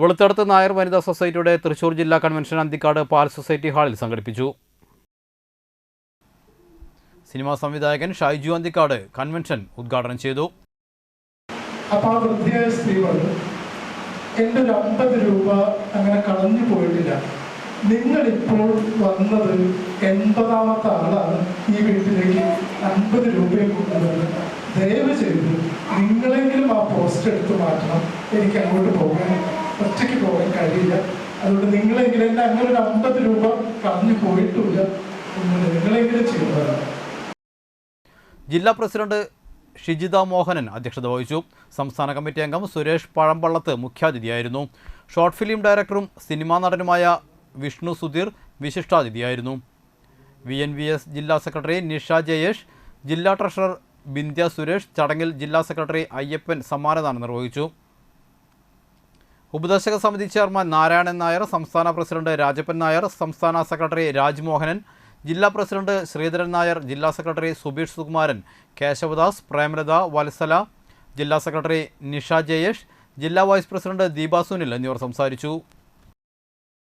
വെളുത്തടത്ത് നായർ വനിതാ സൊസൈറ്റിയുടെ തൃശൂർ ജില്ലാ കൺവെൻഷൻ അന്തിക്കാട് പാൽ സൊസൈറ്റി ഹാളിൽ സംഘടിപ്പിച്ചു. സിനിമാ സംവിധായകൻ ഷൈജു അന്തിക്കാട് കൺവെൻഷൻ ഉദ്ഘാടനം ചെയ്തു. അപ്പോൾ എന്റെ ഒരു അമ്പത് രൂപ അങ്ങനെ കളഞ്ഞു പോയിട്ടില്ല. നിങ്ങൾ ഇപ്പോൾ വന്നത് എൺപതാമത്തെ ആളാണ് ഈ വീട്ടിലേക്ക് അൻപത് രൂപയെ കൊണ്ടുവന്നത്. ദയവ് ചെയ്ത് നിങ്ങളെങ്കിലും ആ പോസ്റ്റ് എടുത്ത് മാറ്റണം. എനിക്ക് അങ്ങോട്ട് പോകാൻ ഒറ്റയ്ക്ക് പോകാൻ കഴിയില്ല. അതുകൊണ്ട് നിങ്ങളെങ്കിലും എന്റെ അങ്ങനെ ഒരു അമ്പത് രൂപ കളഞ്ഞു പോയിട്ടില്ല. നിങ്ങളെങ്കിലും ചെയ്യുന്നതാണ് ജില്ലാ പ്രസിഡന്റ് ഷിജിത മോഹനൻ അധ്യക്ഷത വഹിച്ചു. സംസ്ഥാന കമ്മിറ്റി അംഗം സുരേഷ് പഴമ്പള്ളത്ത് മുഖ്യാതിഥിയായിരുന്നു. ഷോർട്ട് ഫിലിം ഡയറക്ടറും സിനിമാ നടനുമായ വിഷ്ണു സുധീർ വിശിഷ്ടാതിഥിയായിരുന്നു. വി എൻ വി എസ് ജില്ലാ സെക്രട്ടറി നിഷ ജയേഷ് ജില്ലാ ട്രഷറർ ബിന്ദ്യ സുരേഷ് ചടങ്ങിൽ ജില്ലാ സെക്രട്ടറി അയ്യപ്പൻ സമ്മാനദാനം നിർവഹിച്ചു. ഉപദേശക സമിതി ചെയർമാൻ നാരായണൻ നായർ സംസ്ഥാന പ്രസിഡന്റ് രാജപ്പൻ നായർ സംസ്ഥാന സെക്രട്ടറി രാജ്മോഹനൻ ജില്ലാ പ്രസിഡന്റ് ശ്രീധരൻ നായർ ജില്ലാ സെക്രട്ടറി സുബീഷ് സുകുമാരൻ കേശവദാസ് പ്രേമലത വത്സല ജില്ലാ സെക്രട്ടറി നിഷ ജയേഷ് ജില്ലാ വൈസ് പ്രസിഡന്റ് ദീപ സുനിൽ എന്നിവർ സംസാരിച്ചു.